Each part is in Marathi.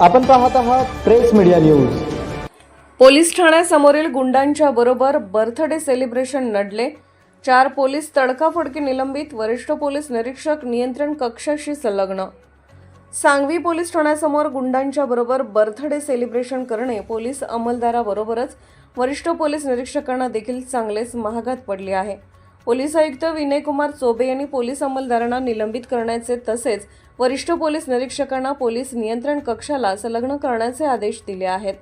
आपण पाहत आहात प्रेस मीडिया न्यूज. पोलीस ठाण्यासमोरील गुंडांच्या बरोबर बर्थडे सेलिब्रेशन नडले. चार पोलीस तडकाफडकी निलंबित वरिष्ठ पोलीस निरीक्षक नियंत्रण कक्षाशी संलग्न. सांगवी पोलीस ठाण्यासमोर गुंडांच्या बरोबर बर्थडे सेलिब्रेशन करणे पोलीस अंमलदाराबरोबरच वरिष्ठ पोलीस निरीक्षकांना देखील चांगलेच महागात पडले आहे. पोलीस आयुक्त विनयकुमार चोबे यांनी पोलीस अंमलदारांना निलंबित करण्याचे तसेच वरिष्ठ पोलीस निरीक्षकांना पोलीस नियंत्रण कक्षाला संलग्न करण्याचे आदेश दिले आहेत.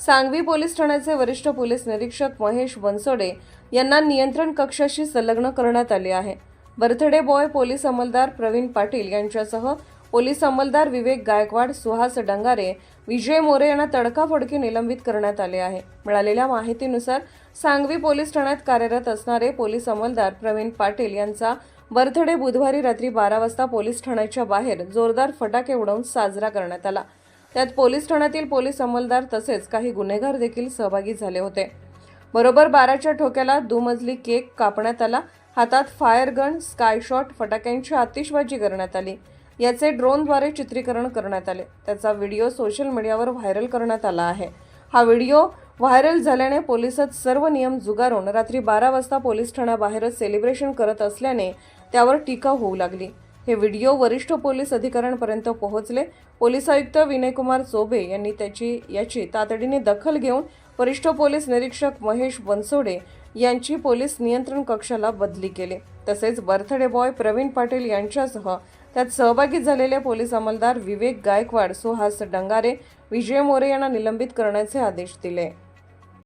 सांगवी पोलीस ठाण्याचे वरिष्ठ पोलीस निरीक्षक महेश बनसोडे यांना नियंत्रण कक्षाशी संलग्न करण्यात आले आहे. बर्थडे बॉय पोलीस अंमलदार प्रवीण पाटील यांच्यासह पोलीस अंमलदार विवेक गायकवाड सुहास डंगारे विजय मोरे यांना तडकाफडकी निलंबित करण्यात आले आहे. मिळालेल्या माहितीनुसार सांगवी पोलीस ठाण्यात कार्यरत असणारे पोलीस अंमलदार प्रवीण पाटील यांचा बर्थडे बुधवारी रात्री बारा वाजता पोलीस ठाण्याच्या बाहेर जोरदार फटाके उडवून साजरा करण्यात आला. त्यात पोलीस ठाण्यातील पोलीस अंमलदार तसेच काही गुन्हेगार देखील सहभागी झाले होते. बरोबर बाराच्या ठोक्याला दुमजली केक कापण्यात आला. हातात फायर गन स्काय शॉट फटाक्यांची आतिषबाजी करण्यात आली. याचे ड्रोनद्वारे चित्रीकरण करण्यात आले. त्याचा व्हिडिओ सोशल मीडियावर व्हायरल करण्यात आला आहे. हा व्हिडिओ व्हायरल झाल्याने पोलिसच सर्व नियम जुगारून रात्री बारा वाजता पोलीस ठाण्याबाहेरच सेलिब्रेशन करत असल्याने त्यावर टीका होऊ लागली. हे व्हिडिओ वरिष्ठ पोलीस अधिकाऱ्यांपर्यंत पोहोचले. पोलीस आयुक्त विनयकुमार चोबे यांनी त्याची याची तातडीने दखल घेऊन वरिष्ठ पोलीस निरीक्षक महेश बनसोडे यांची पोलीस नियंत्रण कक्षाला बदली केली. तसेच बर्थडे बॉय प्रवीण पाटील यांच्यासह त्यात सहभागी झालेले पोलीस अंमलदार विवेक गायकवाड सुहास डंगारे विजय मोरे यांना निलंबित करण्याचे आदेश दिले.